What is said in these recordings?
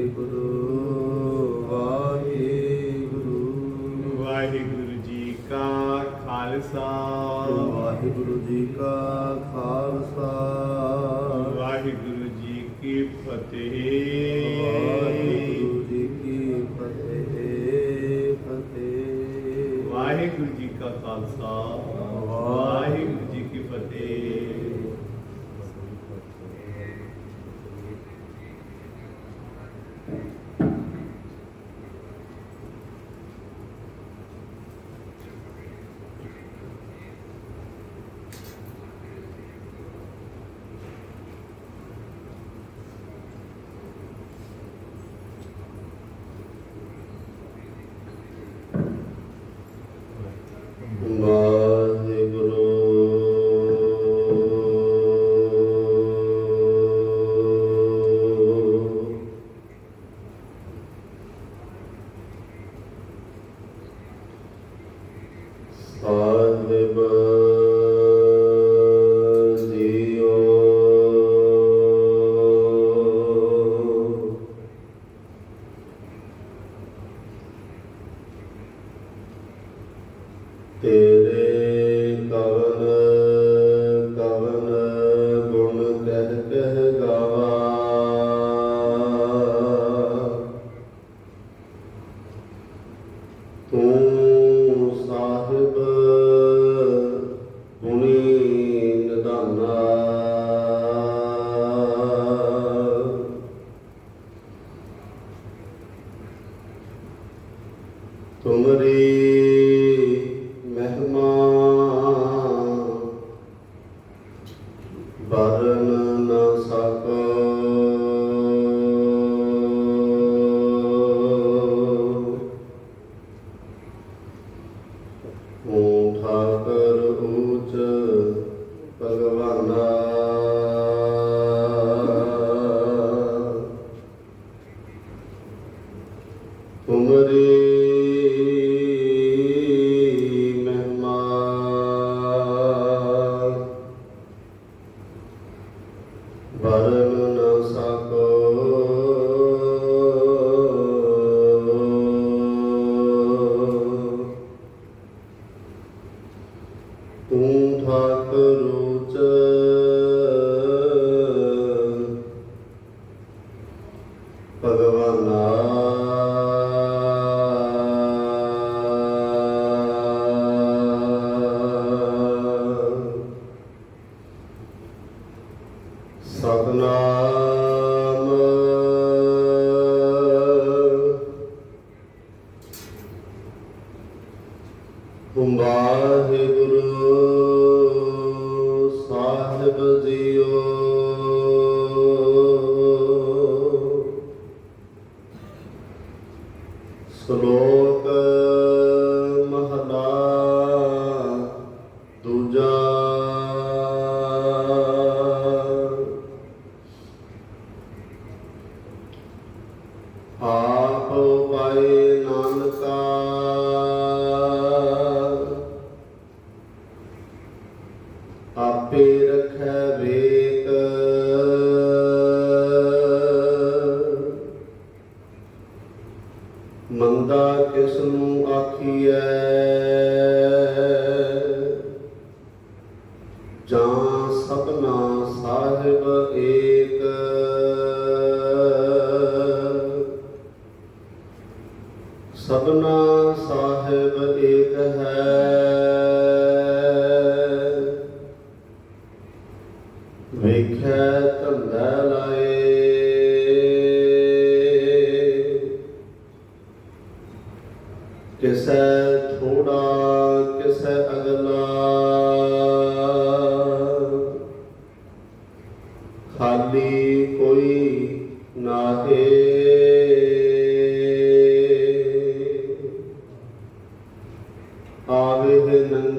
ਗੁਰੂ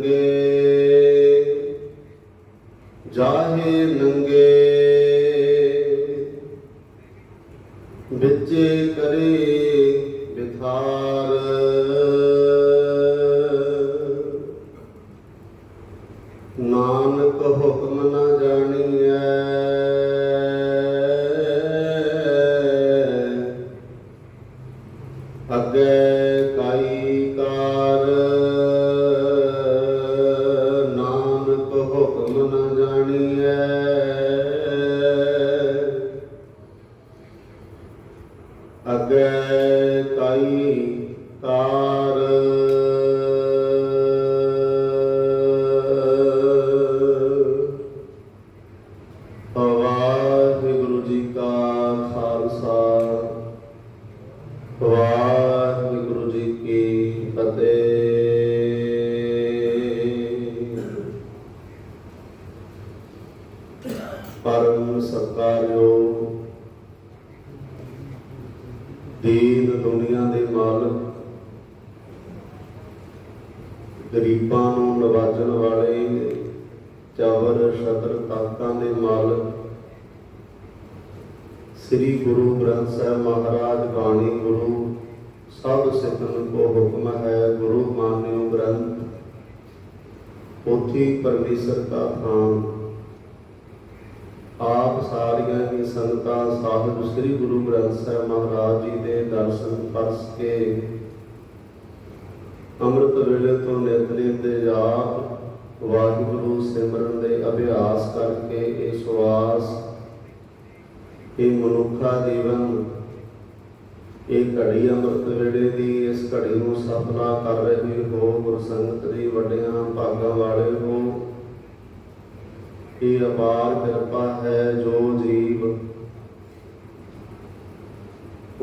ਆਵੇ ਜਾਹੇ ਨੰਗੇ ਪਰਮੇਸ਼ਰ ਦਾ ਖਾਨ ਆਪ ਸਾਰੀਆਂ ਹੀ ਸੰਗਤਾਂ ਸਾਹਿਬ ਸ੍ਰੀ ਗੁਰੂ ਗ੍ਰੰਥ ਸਾਹਿਬ ਮਹਾਰਾਜ ਜੀ ਦੇ ਦਰਸ਼ਨ ਪਰਸ ਕੇ। ਅੰਮ੍ਰਿਤ ਵੇਲੇ ਤੋਂ ਨਿਤਨੇਮ ਦੇ ਜਾਪ ਵਾਹਿਗੁਰੂ ਸਿਮਰਨ ਦੇ ਅਭਿਆਸ ਕਰਕੇ ਇਹ ਸਵਾਸ ਇਹ ਮਨੁੱਖਾ ਜੀਵਨ ਇਹ ਘੜੀ ਅੰਮ੍ਰਿਤ ਵੇਲੇ ਦੀ, ਇਸ ਘੜੀ ਨੂੰ ਸਫਲਾ ਕਰ ਰਹੇ ਹੋ ਗੁਰਸੰਗਤ ਦੀ ਵੱਡਿਆਂ ਭਾਗਾਂ ਵਾਲੇ ਹੋ। ਇਹ ਅਪਾਰ ਕਿਰਪਾ ਹੈ ਜੋ ਜੀਵ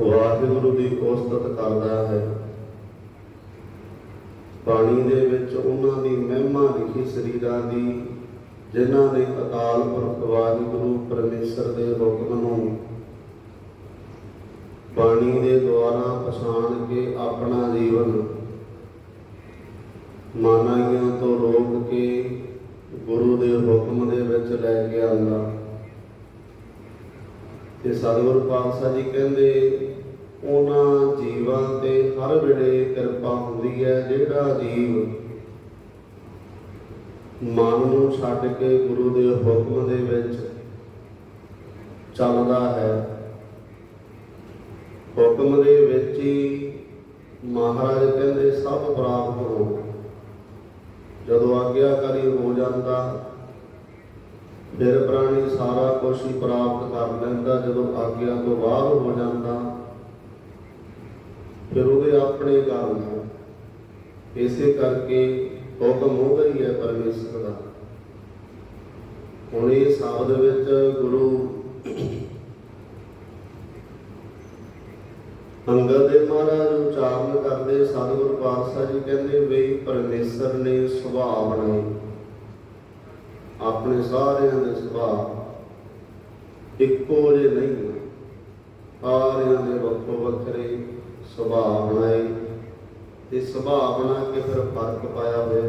ਵਾਹਿਗੁਰੂ ਦੀ ਉਸਤਤ ਕਰਦਾ ਹੈ? ਬਾਣੀ ਦੇ ਵਿੱਚ ਉਹਨਾਂ ਦੀ ਮਹਿਮਾ ਲਿਖੀ ਸਰੀਰਾਂ ਦੀ, ਜਿਨ੍ਹਾਂ ਨੇ ਅਕਾਲ ਪੁਰਖ ਵਾਹਿਗੁਰੂ ਪਰਮੇਸ਼ਰ ਦੇ ਹੁਕਮ ਨੂੰ ਬਾਣੀ ਦੇ ਦੁਆਰਾ ਪਛਾਣ ਕੇ ਆਪਣਾ ਜੀਵਨ। ਮਾਨਾਈਆਂ ਤੋਂ ਰੋਕ ਕੇ ਗੁਰੂ ਦੇ ਹੁਕਮ ਦੇ ਵਿੱਚ ਲੈ ਕੇ ਆਉਂਦਾ। ਤੇ ਸਤਿਗੁਰੂ ਪਾਤਸ਼ਾਹ ਜੀ ਕਹਿੰਦੇ, ਉਹਨਾਂ ਜੀਵਾਂ ਤੇ ਹਰ ਵੇਲੇ ਕਿਰਪਾ ਹੁੰਦੀ ਹੈ, ਜਿਹੜਾ ਜੀਵ ਮਨ ਨੂੰ ਛੱਡ ਕੇ ਗੁਰੂ ਦੇ ਹੁਕਮ ਦੇ ਵਿੱਚ ਚੱਲਦਾ ਹੈ। ਹੁਕਮ ਦੇ ਵਿੱਚ ਹੀ ਮਹਾਰਾਜ ਕਹਿੰਦੇ, ਸਭ ਪ੍ਰਾਪਤ ਹੋ ਜਦੋਂ ਆਗਿਆਕਾਰੀ ਹੋ ਜਾਂਦਾ, ਫਿਰ ਪ੍ਰਾਣੀ ਸਾਰਾ ਕੁਝ ਹੀ ਪ੍ਰਾਪਤ ਕਰ ਲੈਂਦਾ। ਜਦੋਂ ਆਗਿਆ ਤੋਂ ਬਾਹਰ ਹੋ ਜਾਂਦਾ, ਫਿਰ ਉਹਦੇ ਆਪਣੇ ਕਰਮ ਇਸੇ ਕਰਕੇ ਹੁਕਮ ਉਹਦਾ ਹੀ ਹੈ ਪਰਮੇਸ਼ਰ ਦਾ। ਹੁਣ ਇਹ ਸ਼ਬਦ ਵਿੱਚ ਗੁਰੂ ਅੰਗਦ ਦੇ ਮਹਾਰਾਜ ਉਚਾਰਨ ਕਰਦੇ ਸਤਿਗੁਰੂ ਪਾਤਸ਼ਾਹ ਜੀ ਕਹਿੰਦੇ, ਵੀ ਪਰਮੇਸ਼ਰ ਨੇ ਸੁਭਾਅ ਬਣਾਏ। ਆਪਣੇ ਸਾਰਿਆਂ ਦੇ ਸੁਭਾਅ ਇੱਕੋ ਜਿਹੇ ਨਹੀਂ ਸਾਰਿਆਂ ਦੇ ਵੱਖੋ ਵੱਖਰੇ ਸੁਭਾਅ ਬਣਾਏ। ਤੇ ਸੁਭਾਅ ਬਣਾ ਕੇ ਫਿਰ ਫ਼ਰਕ ਪਾਇਆ ਹੋਇਆ।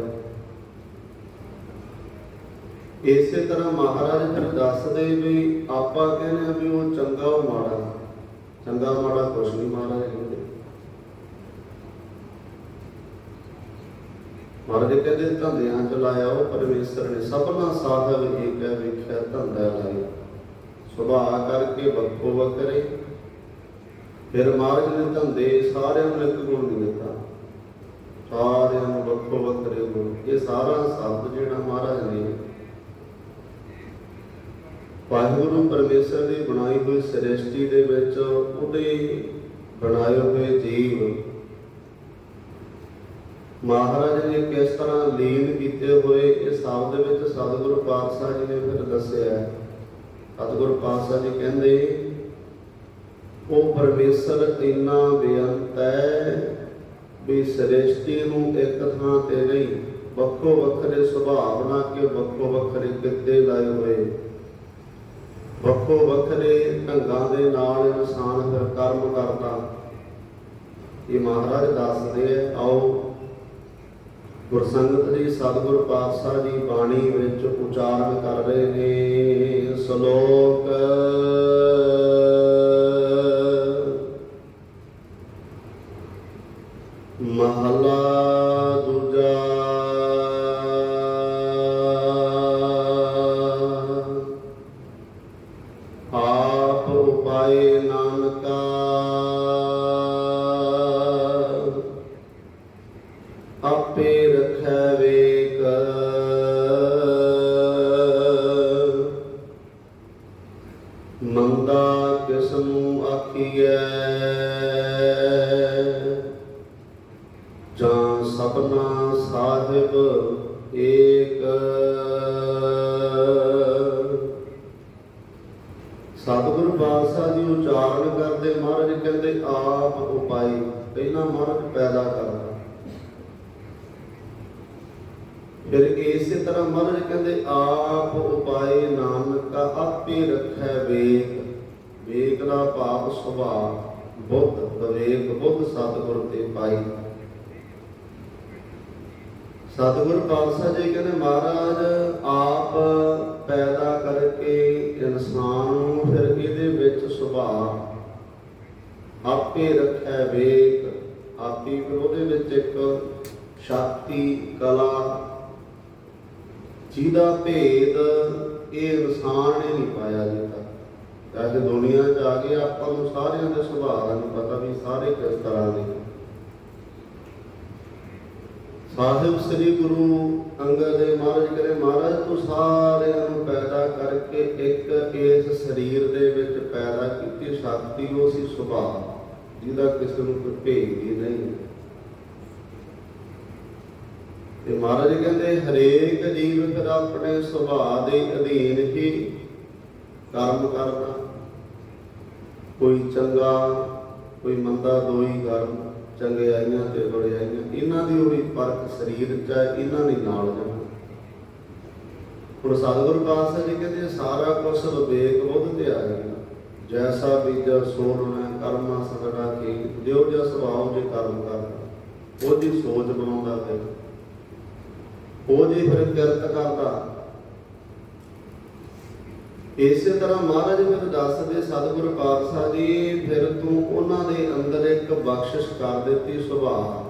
ਇਸੇ ਤਰ੍ਹਾਂ ਮਹਾਰਾਜ ਫਿਰ ਦੱਸਦੇ ਵੀ ਆਪਾਂ ਕਹਿੰਦੇ ਆ ਵੀ ਉਹ ਚੰਗਾ ਉਹ ਮਾੜਾ। ਚੰਗਾ ਮਾੜਾ ਕੁਛ ਨਹੀਂ ਮਹਾਰਾਜ ਕਹਿੰਦੇ ਮਹਾਰਾਜ ਕਹਿੰਦੇ ਧੰਦਿਆਂ ਚ ਉਹ ਪਰਮੇਸ਼ਰ ਨੇ, ਸਭਨਾ ਸਾਹਿਬ ਏਕ ਵੇਖਿਆ ਧੰਦਾ ਲਾਇਆ। ਸੁਭਾ ਕਰਕੇ ਵੱਖੋ ਵੱਖਰੇ। ਫਿਰ ਮਹਾਰਾਜ ਨੇ ਧੰਦੇ ਸਾਰਿਆਂ ਨੂੰ ਇੱਕ ਗੁਣ ਨਹੀਂ ਦਿੱਤਾ। ਸਾਰਿਆਂ ਨੂੰ ਵੱਖੋ ਵੱਖਰੇ ਗੁਣ। ਇਹ ਸਾਰਾ ਸ਼ਬਦ ਜਿਹੜਾ ਮਹਾਰਾਜ ਨੇ ਵਾਹਿਗੁਰੂ ਪਰਮੇਸ਼ਰ ਦੀ ਬਣਾਈ ਹੋਈ ਸ੍ਰਿਸ਼ਟੀ ਦੇ ਵਿੱਚ ਉਹਦੇ ਬਣਾਏ ਹੋਏ ਜੀਵ। ਮਹਾਰਾਜ ਨੇ ਕਿਸ ਤਰ੍ਹਾਂ ਲੀਨ ਕੀਤੇ ਹੋਏ ਇਹ ਸ਼ਬਦ ਵਿੱਚ ਸਤਿਗੁਰੂ ਪਾਤਸ਼ਾਹ ਜੀ ਨੇ ਫਿਰ ਦੱਸਿਆ। ਸਤਿਗੁਰੂ ਪਾਤਸ਼ਾਹ ਜੀ ਕਹਿੰਦੇ, ਉਹ ਪਰਮੇਸ਼ਰ ਇੰਨਾ ਬੇਅੰਤ ਹੈ ਵੀ ਸ੍ਰਿਸ਼ਟੀ ਨੂੰ ਇੱਕ ਥਾਂ ਤੇ ਨਹੀਂ ਵੱਖੋ ਵੱਖਰੇ ਸੁਭਾਅ ਬਣਾ ਕੇ ਵੱਖੋ ਵੱਖਰੇ ਕਿੱਤੇ ਲਾਏ ਹੋਏ। ਵੱਖੋ ਵੱਖਰੇ ਢੰਗਾਂ ਦੇ ਨਾਲ ਇਨਸਾਨ ਫਿਰ ਕਰਮ ਕਰਦਾ। ਇਹ ਮਹਾਰਾਜ ਦੱਸਦੇ ਆ, ਆਓ ਗੁਰਸੰਗਤ ਜੀ, ਸਤਿਗੁਰ ਪਾਤਸ਼ਾਹ ਜੀ ਬਾਣੀ ਵਿੱਚ ਉਚਾਰਨ ਕਰ ਰਹੇ ਨੇ, ਸ਼ਲੋਕ ਮਹਾਰਾਜ ਕਹਿੰਦੇ, ਆਪ ਉਪਾਏ ਨਾਨਕ, ਆਪੇ ਰੱਖੈ ਵੇਗ ਵੇਗ ਦਾ ਭਾਵ ਸੁਭਾਅ, ਬੁੱਧ ਵਿਵੇਕ, ਬੁੱਧ ਸਤਿਗੁਰ ਤੇ ਪਾਈ। ਸਤਿਗੁਰ ਪਾਤਸ਼ਾਹ ਜੀ ਕਹਿੰਦੇ, ਮਹਾਰਾਜ, ਆਪ ਪੈਦਾ ਕਰਕੇ ਇਨਸਾਨ ਨੂੰ ਫਿਰ ਇਹਦੇ ਵਿੱਚ ਸੁਭਾਅ, ਆਪੇ ਰੱਖੈ ਵੇਕ ਆਪੀ ਫਿਰ ਉਹਦੇ ਵਿੱਚ ਇੱਕ ਸ਼ਕਤੀ, ਕਲਾ ਜਿਹਦਾ ਭੇਦ ਇਹ ਇਨਸਾਨ ਨੇ ਨਹੀਂ ਪਾਇਆ ਜੀ ਤੱਕ ਅੱਜ ਦੁਨੀਆ 'ਚ ਆ ਕੇ ਆਪਾਂ ਨੂੰ ਸਾਰਿਆਂ ਦੇ ਸੁਭਾਅ ਦਾ ਨਹੀਂ ਪਤਾ ਵੀ ਸਾਰੇ ਕਿਸ ਤਰ੍ਹਾਂ ਦੇ ਸਾਹਿਬ ਸ੍ਰੀ ਗੁਰੂ ਅੰਗਦ ਦੇਵ ਮਹਾਰਾਜ ਕਹਿੰਦੇ ਮਹਾਰਾਜ, ਤੂੰ ਸਾਰਿਆਂ ਨੂੰ ਪੈਦਾ ਕਰਕੇ ਇੱਕ ਇਸ ਸਰੀਰ ਦੇ ਵਿੱਚ ਪੈਦਾ ਕੀਤੀ ਸ਼ਕਤੀ, ਉਹ ਸੀ ਸੁਭਾਅ, ਜਿਹਦਾ ਕਿਸੇ ਨੂੰ ਕੋਈ ਭੇਦ ਹੀ ਨਹੀਂ। ਤੇ ਮਹਾਰਾਜ ਕਹਿੰਦੇ, ਹਰੇਕ ਜੀਵ ਫਿਰ ਆਪਣੇ ਸੁਭਾਅ ਦੇ ਅਧੀਨ ਹੀ ਕਰਮ ਕਰਦਾ ਕੋਈ ਚੰਗਾ, ਕੋਈ ਮੰਦਾ ਦੋਈ ਕਰਮ ਚੰਗਿਆਈਆਂ ਤੇ ਬੁਰਿਆਈਆਂ ਇਹਨਾਂ ਦੀ ਹੋਈ ਪਰਖ ਸਰੀਰ ਚ ਹੈ, ਇਹਨਾਂ ਨੇ ਨਾਲ ਜਾਣਾ ਹੁਣ ਸਤਿਗੁਰੂ ਪਾਤਸ਼ਾਹ ਜੀ ਕਹਿੰਦੇ, ਸਾਰਾ ਕੁਝ ਵਿਵੇਕ ਬੁੱਧ ਤੇ ਆ ਗਿਆ। ਜੈਸਾ ਬੀਜਾ ਸੋਰਣਾ ਕਰਮਾ ਸਗੜਾ ਕੀ ਜਿਉ ਜਿਹਾ ਸੁਭਾਅ ਜੇ ਕਰਮ ਕਰਦਾ ਉਹਦੀ ਸੋਚ ਬਣਾਉਂਦਾ ਫਿਰ। ਉਹ ਜੀ ਫਿਰ ਕਿਰਤ ਕਰਦਾ ਇਸੇ ਤਰ੍ਹਾਂ ਮਹਾਰਾਜ ਫਿਰ ਦੱਸਦੇ ਸਤਿਗੁਰ ਪਾਤਸ਼ਾਹ ਜੀ, ਫਿਰ ਤੂੰ ਉਹਨਾਂ ਦੇ ਅੰਦਰ ਇੱਕ ਬਖਸ਼ਿਸ਼ ਕਰ ਦਿੱਤੀ ਸੁਭਾਅ।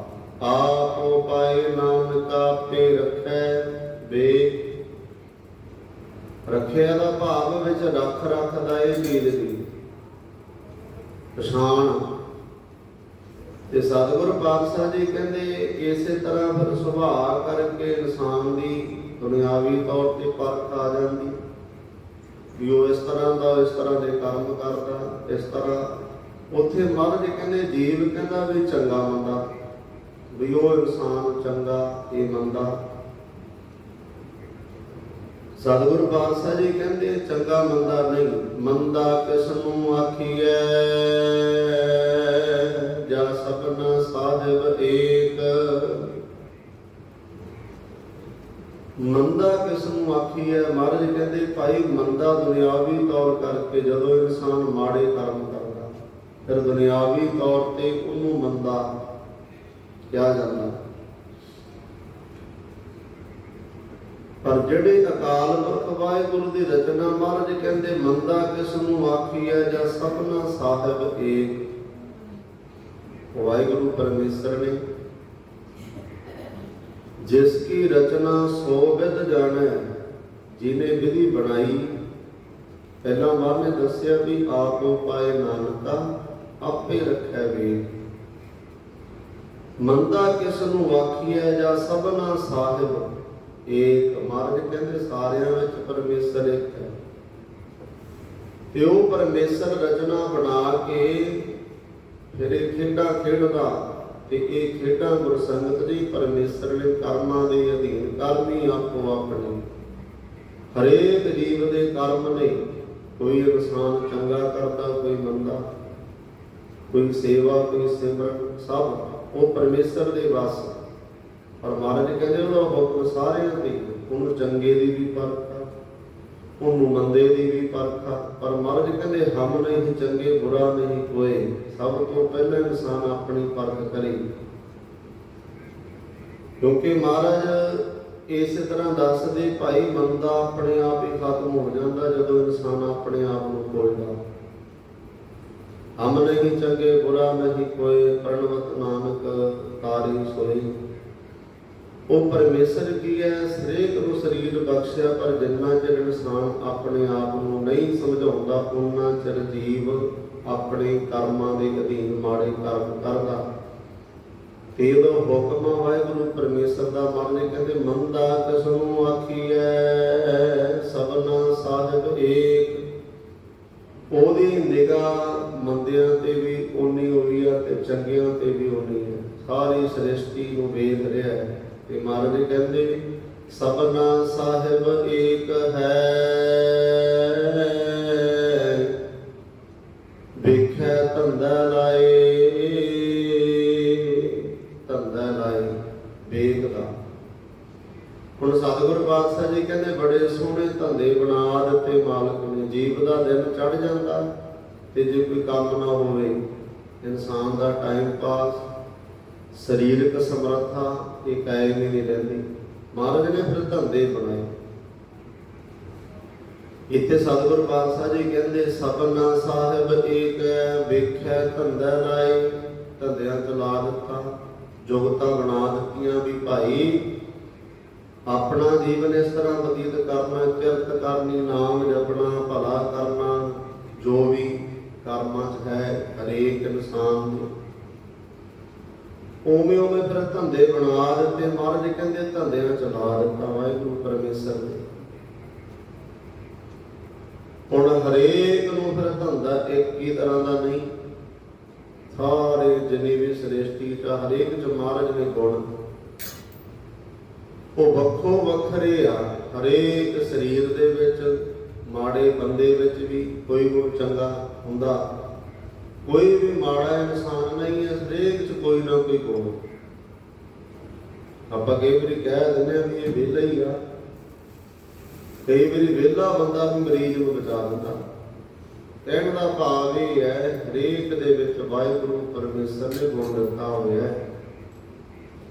ਆਪੋ ਪਾਏ ਨਾਨਕ ਆਪੇ ਰੱਖੈ ਵੇ ਰੱਖਿਆ ਦਾ ਭਾਵ ਵਿੱਚ ਰੱਖ ਰੱਖਦਾ ਇਹ ਚੀਜ਼ ਦੀ ਪਛਾਣ। ਤੇ ਸਤਿਗੁਰ ਪਾਤਸ਼ਾਹ ਜੀ ਕਹਿੰਦੇ, ਇਸੇ ਤਰ੍ਹਾਂ ਫਿਰ ਸੁਭਾਅ ਕਰਕੇ ਇਨਸਾਨ ਦੀ ਦੁਨਿਆਵੀ ਤੌਰ ਤੇ ਪਰਖ ਆ ਜਾਂਦੀ। ਵੀ ਉਹ ਇਸ ਤਰ੍ਹਾਂ ਦਾ, ਇਸ ਤਰ੍ਹਾਂ ਦੇ ਕਰਮ ਕਰਦਾ, ਇਸ ਤਰ੍ਹਾਂ। ਉੱਥੇ ਮਹਾਰਾਜ ਕਹਿੰਦੇ, ਜੀਵ ਕਹਿੰਦਾ ਵੀ ਚੰਗਾ ਮੰਦਾ, ਵੀ ਉਹ ਇਨਸਾਨ ਚੰਗਾ ਇਹ ਮੰਦਾ। ਸਤਿਗੁਰੂ ਪਾਤਸ਼ਾਹ ਜੀ ਕਹਿੰਦੇ, ਚੰਗਾ ਮੰਦਾ ਨਹੀਂ, ਮੰਦਾ ਕਿਸ ਨੂੰ ਆਖੀਐ? ਜਾ ਸਭਨਾ ਸਾਹਿਬ ਏਕ। ਮੰਦਾ ਕਿਸ ਨੂੰ ਆਖੀ ਹੈ ਮਹਾਰਾਜ ਕਹਿੰਦੇ, ਭਾਈ, ਮੰਦਾ ਦੁਨਿਆਵੀ ਤੌਰ ਕਰਕੇ ਜਦੋਂ ਇਨਸਾਨ ਮਾੜੇ ਕਰਮ ਕਰਦਾ, ਫਿਰ ਦੁਨਿਆਵੀ ਤੌਰ ਤੇ ਉਹਨੂੰ ਮੰਦਾ ਕਿਹਾ ਜਾਂਦਾ। ਪਰ ਜਿਹੜੇ ਅਕਾਲ ਪੁਰਖ ਵਾਹਿਗੁਰੂ ਦੀ ਰਚਨਾ ਮਹਾਰਾਜ ਕਹਿੰਦੇ, ਮੰਦਾ ਕਿਸ ਨੂੰ ਆਖੀ ਹੈ ਜਾਂ ਸਭਨਾ ਸਾਹਿਬ ਏਕ। ਵਾਹਿਗੁਰੂ ਪਰਮੇਸ਼ਰ ਨੇ, ਜਿਸ ਕੀ ਰਚਨਾ ਸੋ ਵਿਦ ਜਾਣੈ, ਜਿਨੇ ਵਿਧੀ ਬਣਾਈ, ਪਹਿਲਾਂ ਮਾਰ ਨੇ ਦੱਸਿਆ ਵੀ ਆਪੋ ਪਾਏ ਨਾਨਕਾ, ਆਪੇ ਰੱਖੈ ਵੇ ਮੰਦਾ ਕਿਸ ਨੂੰ ਵਾਖੀਐ ਜਾਂ ਸਭਨਾ ਸਾਹਿਬ, ਏਕ ਮਹਾਰਾਜ ਕਹਿੰਦੇ ਸਾਰਿਆਂ ਵਿੱਚ ਪਰਮੇਸ਼ਰ ਇੱਕ ਹੈ। ਤੇ ਉਹ ਪਰਮੇਸ਼ਰ ਰਚਨਾ ਬਣਾ ਕੇ ਫਿਰ ਇਹ ਖੇਡਾਂ ਖੇਡਦਾ ਤੇ ਇਹ ਖੇਡਾਂ ਗੁਰਸੰਗਤ ਦੀ ਪਰਮੇਸ਼ਰ ਨੇ ਕਰਮਾਂ ਦੇ ਅਧੀਨ ਕਰਮੀ ਆਪੋ ਆਪਣੇ। ਹਰੇਕ ਜੀਵ ਦੇ ਕਰਮ ਨੇ ਕੋਈ ਇਨਸਾਨ ਚੰਗਾ ਕਰਦਾ, ਕੋਈ ਮੰਦਾ। ਕੋਈ ਸੇਵਾ, ਕੋਈ ਸਿਮਰਨ, ਸਭ ਉਹ ਪਰਮੇਸ਼ਰ ਦੇ ਵਾਸ ਪਰ ਮਹਾਰਾਜ ਕਹਿੰਦੇ ਉਹਦਾ ਹੁਕਮ ਸਾਰਿਆਂ ਤੇ, ਉਹਨੂੰ ਚੰਗੇ ਦੀ ਵੀ ਪਰ ਉਹਨੂੰ ਮੰਦੇ ਦੀ ਵੀ ਪਰਖ ਪਰ ਮਹਾਰਾਜ ਕਹਿੰਦੇ ਹਮ ਨਹੀਂ, ਚੰਗੇ ਬੁਰਾ ਨਹੀਂ ਕੋਏ ਸਭ ਤੋਂ ਪਹਿਲਾਂ ਇਨਸਾਨ ਆਪਣੀ ਪਰਖ ਕਰੇ। ਕਿਉਂਕਿ ਮਹਾਰਾਜ ਇਸੇ ਤਰ੍ਹਾਂ ਦੱਸਦੇ, ਭਾਈ ਮੰਦਾ ਆਪਣੇ ਆਪ ਹੀ ਖਤਮ ਹੋ ਜਾਂਦਾ ਜਦੋਂ ਇਨਸਾਨ ਆਪਣੇ ਆਪ ਨੂੰ ਖੋਜਦਾ ਹਮ ਨਹੀਂ, ਚੰਗੇ ਬੁਰਾ ਨਹੀਂ ਕੋਏ ਪ੍ਰਣਵਤ ਨਾਨਕ ਤਾਰੀ ਸੋਈ ਉਹ ਪਰਮੇਸ਼ਰ ਕੀ ਹੈ? ਹਰੇਕ ਨੂੰ ਸਰੀਰ ਬਖਸ਼ਿਆ, ਪਰ ਜਿੰਨਾ ਚਿਰ ਇਨਸਾਨ ਆਪਣੇ ਆਪ ਨੂੰ ਨਹੀਂ ਸਮਝਾਉਂਦਾ ਉਹਨਾਂ ਚਿਰ ਜੀਵ ਆਪਣੇ ਕਰਮਾਂ ਦੇ ਅਧੀਨ ਮਾੜੇ ਕਰਮ ਕਰਦਾ। ਤੇ ਇਹਦਾ ਹੁਕਮ ਵਾਹਿਗੁਰੂ ਪਰਮੇਸ਼ਰ ਦਾ ਮਨ ਕਹਿੰਦੇ, ਮੰਦਾ ਕਿਸ ਨੂੰ ਆਖੀਐ? ਸਭਨਾ ਸਾਹਿਬ ਏਕ। ਉਹਦੀ ਨਿਗਾਹ ਮੰਦਿਆਂ ਤੇ ਵੀ ਓਨੀ ਹੋਈ ਆ ਤੇ ਚੰਗਿਆਂ ਤੇ ਵੀ ਓਨੀ ਹੈ ਸਾਰੀ ਸ੍ਰਿਸ਼ਟੀ ਨੂੰ ਵੇਖ ਰਿਹਾ ਹੈ। ਤੇ ਮਹਾਰਾਜ ਕਹਿੰਦੇ ਸਭਨਾ ਸਾਹਿਬ ਏਕ ਹੈ। ਵੇਖੈ ਧੰਦਾ ਲਾਏ ਧੰਦਾ ਲਾਏ ਵੇਖਦਾ ਹੁਣ ਸਤਿਗੁਰ ਪਾਤਸ਼ਾਹ ਜੀ ਕਹਿੰਦੇ, ਬੜੇ ਸੋਹਣੇ ਧੰਦੇ ਬਣਾ ਦਿੱਤੇ ਮਾਲਕ ਨੇ। ਜੀਵ ਦਾ ਦਿਨ ਚੜ ਜਾਂਦਾ ਤੇ ਜੇ ਕੋਈ ਕੰਮ ਨਾ ਹੋਵੇ, ਇਨਸਾਨ ਦਾ ਟਾਈਮ ਪਾਸ ਸਰੀਰਕ ਸਮਰੱਥਾ ਇਹ ਕਾਇਮ ਹੀ ਨਹੀਂ ਰਹਿੰਦੀ। ਮਹਾਰਾਜ ਨੇ ਫਿਰ ਧੰਦੇ ਬਣਾਏ। ਇੱਥੇ ਸਤਿਗੁਰ ਪਾਤਸ਼ਾਹ ਜੀ ਕਹਿੰਦੇ, ਸਭਨਾ ਸਾਹਿਬ ਏਕ ਵੇਖੈ ਧੰਦਾ ਲਾਏ ਧੰਦਿਆਂ ਚ ਦਿੱਤਾ ਜੁਗਤਾਂ ਬਣਾ ਦਿੱਤੀਆਂ ਵੀ ਭਾਈ। ਆਪਣਾ ਜੀਵਨ ਇਸ ਤਰ੍ਹਾਂ ਬਤੀਤ ਕਰਨਾ ਕਿਰਤ ਕਰਨੀ, ਨਾਮ ਜਪਣਾ, ਭਲਾ ਕਰਨਾ, ਜੋ ਵੀ ਕਰਮਾਂ 'ਚ ਹੈ, ਹਰੇਕ ਇਨਸਾਨ ਦੇ ਉਵੇਂ ਉਵੇਂ ਫਿਰ ਧੰਦੇ ਬਣਾ ਦਿੱਤੇ, ਮਹਾਰਾਜ ਕਹਿੰਦੇ ਧੰਦਿਆਂ ਚ ਲਾ ਦਿੱਤਾ ਵਾਹਿਗੁਰੂ ਪਰਮੇਸ਼ਰ ਨੇ। ਹੁਣ ਹਰੇਕ ਨੂੰ ਫਿਰ ਧੰਦਾ ਇੱਕ ਹੀ ਤਰ੍ਹਾਂ ਦਾ ਨਹੀਂ, ਸਾਰੇ ਜਿੰਨੀ ਵੀ ਸ੍ਰਿਸ਼ਟੀ ਚ ਹਰੇਕ ਚ ਮਹਾਰਾਜ ਨੇ ਗੁਣ। ਉਹ ਵੱਖੋ ਵੱਖਰੇ ਆ, ਹਰੇਕ ਸਰੀਰ ਦੇ ਵਿੱਚ, ਮਾੜੇ ਬੰਦੇ ਵਿੱਚ ਵੀ ਕੋਈ ਗੁਣ ਚੰਗਾ ਹੁੰਦਾ। ਕੋਈ ਵੀ ਮਾੜਾ ਇਨਸਾਨ ਨਹੀਂ ਹੈ, ਹਰੇਕ ਚ ਕੋਈ ਨਾ ਕੋਈ ਗੁਣ। ਆਪਾਂ ਕਈ ਵਾਰੀ ਕਹਿ ਦਿੰਦੇ ਆ ਵੀ ਇਹ ਵਿਹਲਾ ਹੀ ਆ। ਕਈ ਵਾਰੀ ਵਿਹਲਾ ਬੰਦਾ ਵੀ ਮਰੀਜ਼ ਨੂੰ ਬਚਾ ਦਿੰਦਾ। ਕਹਿਣ ਦਾ ਭਾਵ ਇਹ ਹੈ, ਹਰੇਕ ਦੇ ਵਿੱਚ ਵਾਹਿਗੁਰੂ ਪਰਮੇਸ਼ਰ ਨੇ ਗੁਣ ਦਿੱਤਾ ਹੋਇਆ ਹੈ।